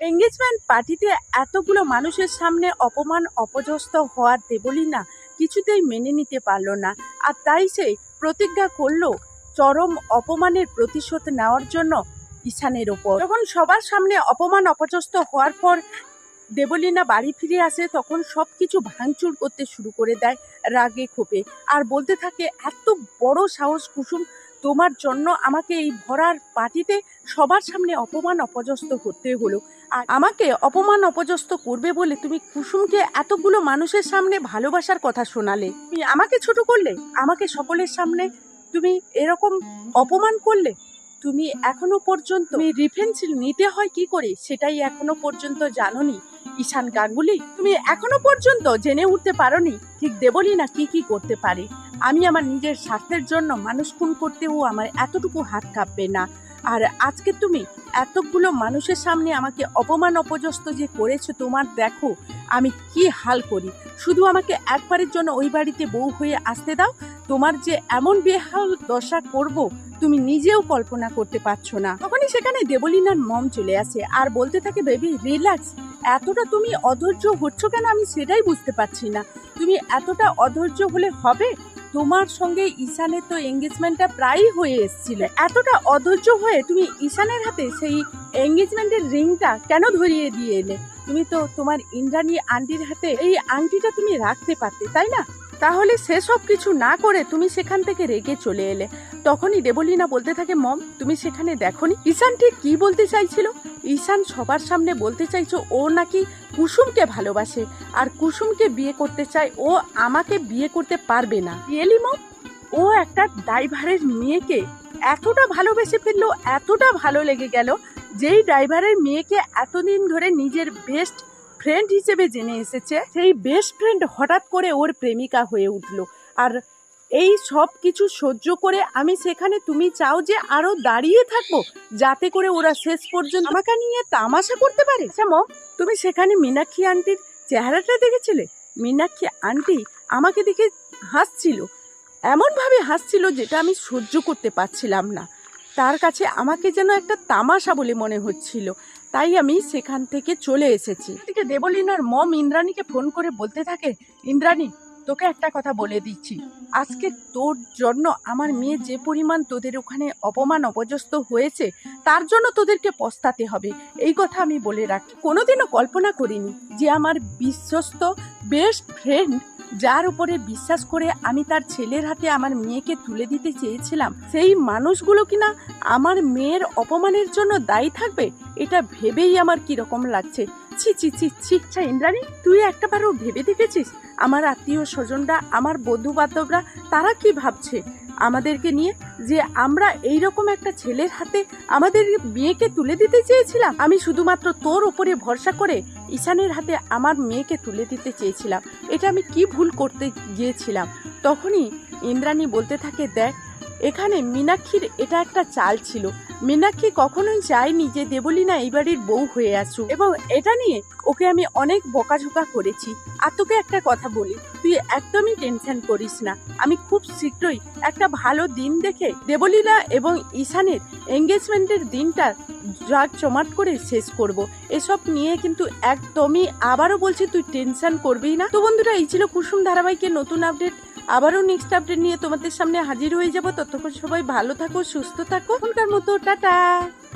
Engagement পার্টিতে এতগুলো মানুষের সামনে অপমান অপজস্ত হওয়ার দেবলীনা কিছুতেই মেনে নিতে পারল না। আর তাই সে প্রতিজ্ঞা করল চরম অপমানের প্রতিশোধ নেওয়ার জন্য ঈশানের ওপর। যখন সবার সামনে অপমান অপজস্ত হওয়ার পর দেবলীনা বাড়ি ফিরে আসে, তখন সব কিছু ভাঙচুর করতে শুরু করে দেয় রাগে ক্ষোভে। আর বলতে থাকে, এত বড় সাহস কুসুম তোমার জন্য আমাকে এই ভরার পার্টিতে সবার সামনে অপমান অপজস্ত করতে হলো। আর আমাকে অপমান অপজস্ত করবে বলে তুমি কুসুমকে এতগুলো মানুষের সামনে ভালোবাসার কথা শোনালে। তুমি আমাকে ছোট করলে? আমাকে সকলের সামনে তুমি এরকম অপমান করলে? তুমি এখনও পর্যন্ত রিফেন্স নিতে হয় কি করে? সেটাই এখনও পর্যন্ত জানোনি। ঈশান গাঙ্গুলি, তুমি এখনও পর্যন্ত জেনে উঠতে পারোনি ঠিক দেবলি না কি কি করতে পারে। আমি আমার নিজের স্বার্থের জন্য মানুষ খুন করতেও আমার এতটুকু হাত কাঁপবে না। আর আজকে তুমি এতগুলো মানুষের সামনে আমাকে অপমান অপজস্ত যে করেছ তোমার, দেখো আমি কি হাল করি। শুধু আমাকে একবারের জন্য ওই বাড়িতে বউ হয়ে আসতে দাও, তোমার যে এমন বেহাল দশা করব তুমি নিজেও কল্পনা করতে পারছ না। তখনই সেখানে দেবলিনার মম চলে আসে আর বলতে থাকে, বেবি রিল্যাক্স এতটা তুমি অধৈর্য হচ্ছ কেন আমি সেটাই বুঝতে পারছি না। তুমি এতটা অধৈর্য হলে হবে? তোমার সঙ্গে ঈশানের তো এঙ্গেজমেন্টটা প্রায়ই হয়ে এসেছিল। এতটা অধৈর্য হয়ে তুমি ঈশানের হাতে সেই এঙ্গেজমেন্টের রিংটা কেন ধরিয়ে দিয়ে এলে? তুমি তো তোমার ইন্দ্রাণী আন্টির হাতে এই আংটিটা তুমি রাখতে পারতে, তাই না? তাহলে সেসব কিছু না করে তুমি সেখান থেকে রেগে চলে এলে। তখনই দেবলীনা বলতে থাকে, মম, তুমি সেখানে দেখনি? ঈশান ঠিক কি বলতে চাইছিল? ঈশান সবার সামনে বলতে চাইছো, ও নাকি কুসুমকে ভালোবাসে। আর কুসুমকে বিয়ে করতে চায়, ও আমাকে বিয়ে করতে পারবে না। রিয়েলি, মম? ও একটা ড্রাইভারের মেয়েকে এতটা ভালোবেসে ফেলল, এতটা ভালো লেগে গেল, যেই ড্রাইভারের মেয়েকে এতদিন ধরে নিজের বেস্ট ফ্রেন্ড হিসেবে জেনে এসেছে, সেই বেস্ট ফ্রেন্ড হঠাৎ করে ওর প্রেমিকা হয়ে উঠল। আর এই সব কিছু সহ্য করে আমি সেখানে তুমি চাও যে আরও দাঁড়িয়ে থাকব, যাতে করে ওরা শেষ পর্যন্ত আমাকে নিয়ে তামাশা করতে পারে? যেমন তুমি সেখানে মীনাক্ষী আন্টির চেহারাটা দেখেছিলে? মীনাক্ষী আন্টি আমাকে দেখে হাসছিল। এমনভাবে হাসছিল যেটা আমি সহ্য করতে পারছিলাম না। তার কাছে আমাকে যেন একটা তামাশা বলে মনে হচ্ছিল। তাই আমি সেখান থেকে চলে এসেছি। এদিকে দেবলীনার মম ইন্দ্রাণীকে ফোন করে বলতে থাকে, ইন্দ্রাণী, তোকে একটা কথা বলে দিচ্ছি। আজকে তোর জন্য আমার মেয়ে যে পরিমাণ তোদের ওখানে অপমান অপজস্ত হয়েছে, তার জন্য তোদেরকে পস্তাতে হবে। এই কথা আমি বলে রাখি। কোনোদিনও কল্পনা করিনি যে আমার বিশ্বস্ত বেস্ট ফ্রেন্ড যার উপরে বিশ্বাস করে আমি তার ছেলের হাতে আমার মেয়েকে তুলে দিতে চেয়েছিলাম, সেই মানুষগুলো কিনা আমার মেয়ের অপমানের জন্য দায়ী থাকবে? এটা ভেবেই আমার কীরকম লাগছে। ছি ছি ছি ছি। আচ্ছা ইন্দ্রাণী, তুই একটাবারও ভেবে দেখেছিস? আমার আত্মীয় স্বজনরা, আমার বন্ধু বান্ধবরা তারা কি ভাবছে? আমাদেরকে নিয়ে যে আমরা এই রকম একটা ছেলের হাতে আমাদের মেয়েকে তুলে দিতে চেয়েছিলাম, আমি শুধুমাত্র তোর উপরে ভরসা করে ঈশানের হাতে আমার মেয়েকে তুলে দিতে চেয়েছিলাম। এটা আমি কি ভুল করতে গিয়েছিলাম? তখনই ইন্দ্রাণী বলতে থাকে, দেখ, এখানে মীনাক্ষীর এটা একটা চাল ছিল। মীনাক্ষী কখনোই চায়নি যে দেবলীনা এই বাড়ির বউ হয়ে আসুক। এবং এটা নিয়ে ওকে আমি অনেক বকাঝোকা করেছি। আর তোকে একটা কথা বলি, তুই একদমই টেনশন করিস না। আমি খুব শীঘ্রই একটা ভালো দিন দেখে দেবলীনা এবং ঈশানের এঙ্গেজমেন্টের দিনটা জাগ চমাট করে শেষ করব। এসব নিয়ে কিন্তু একদমই আবারও বলছি, তুই টেনশন করবি না। তো বন্ধুরা, এই ছিল কুসুম ধারাবাহিকের নতুন আপডেট। আবারও নেক্সট আপডেট নিয়ে তোমাদের সামনে হাজির হয়ে যাব। ততক্ষণ সবাই ভালো থাকো, সুস্থ থাকো। এখনকার মতো, টাটা!